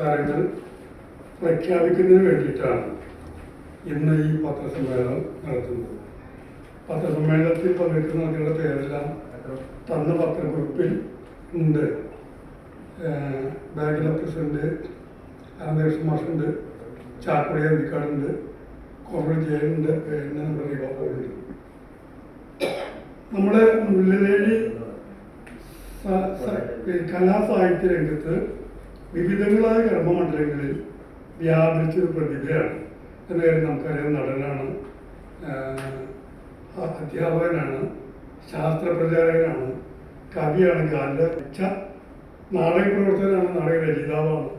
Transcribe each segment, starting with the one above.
പുരസ്കാരങ്ങൾ പ്രഖ്യാപിക്കുന്നതിന് വേണ്ടിയിട്ടാണ് ഇന്ന് ഈ പത്രസമ്മേളനം നടത്തുന്നത്. പത്രസമ്മേളനത്തിൽ പങ്കെടുക്കുന്ന ആളുകളുടെ പേരെല്ലാം തന്ന പത്രക്കുറിപ്പിൽ ഉണ്ട്. ബാങ്കിലെ പ്രസിഡന്റ് രാമകൃഷ്ണ മാഷുണ്ട്. ചാക്കുടി അന്തിക്കാടുണ്ട് കോൺഗ്രസ് ജയനുണ്ട് പിന്നെ നമ്മുടെ റീവാപ്പുണ്ട് നമ്മുടെ ഈ കലാസാഹിത്യ രംഗത്ത് വിവിധങ്ങളായ കർമ്മമണ്ഡലങ്ങളിൽ വ്യാപിച്ചൊരു പ്രതിഭയാണ്. എന്ന കാര്യം നമുക്കറിയാം നടനാണ് അധ്യാപകനാണ് ശാസ്ത്ര ശാസ്ത്രപ്രചാരകനാണ് കവിയാണ് ഗാന്ധ നാടക പ്രവർത്തകനാണ് നാടക രചയിതാവാണ്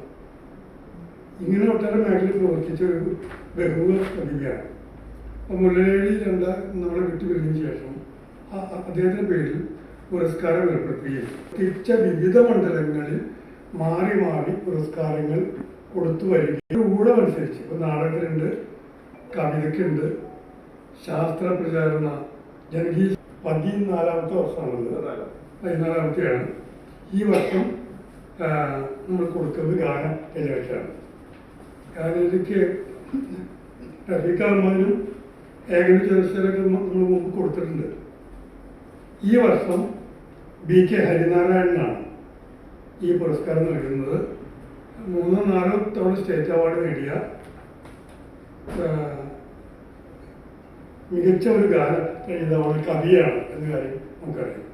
ഇങ്ങനെ ഒട്ടേറെ മേഖലയിൽ പ്രവർത്തിച്ച ഒരു ബഹുമ പ്രതിഭയാണ്. അപ്പം മുല്ലനേഴി രണ്ട നമ്മളെ വിട്ടുപിരിഞ്ഞ ശേഷം അദ്ദേഹത്തിന്റെ പേരിൽ പുരസ്കാരം ഏർപ്പെടുത്തുകയും തിരിച്ച വിവിധ മണ്ഡലങ്ങളിൽ മാറി മാറി പുരസ്കാരങ്ങൾ കൊടുത്തു വരികയും ഊഴമനുസരിച്ച്. ഇപ്പൊ നാടകത്തിനുണ്ട് കവിതയ്ക്കുണ്ട് ശാസ്ത്ര പ്രചാരണ ജനകീയ പതിനാലാമത്തെ വർഷമാണത്. പതിനാലാമത്തെയാണ്. ഈ വർഷം നമ്മൾ കൊടുക്കുന്നത് ഗാന രചനയ്ക്കാണ് ഗാനരചനയ്ക്ക് റഫീഖാമാനും ഏകന ജോസഫിനൊക്കെ നമ്മൾ മുമ്പ് കൊടുത്തിട്ടുണ്ട്. ഈ വർഷം ബി കെ ഹരിനാരായണനാണ്. ഈ പുരസ്കാരം നൽകുന്നത്. മൂന്നോ നാലോ തവണ സ്റ്റേറ്റ് അവാർഡ് നേടിയ മികച്ച ഒരു ഗാന എഴുതാവുന്ന കവിയാണ് എന്ന കാര്യം നമുക്കറിയാം.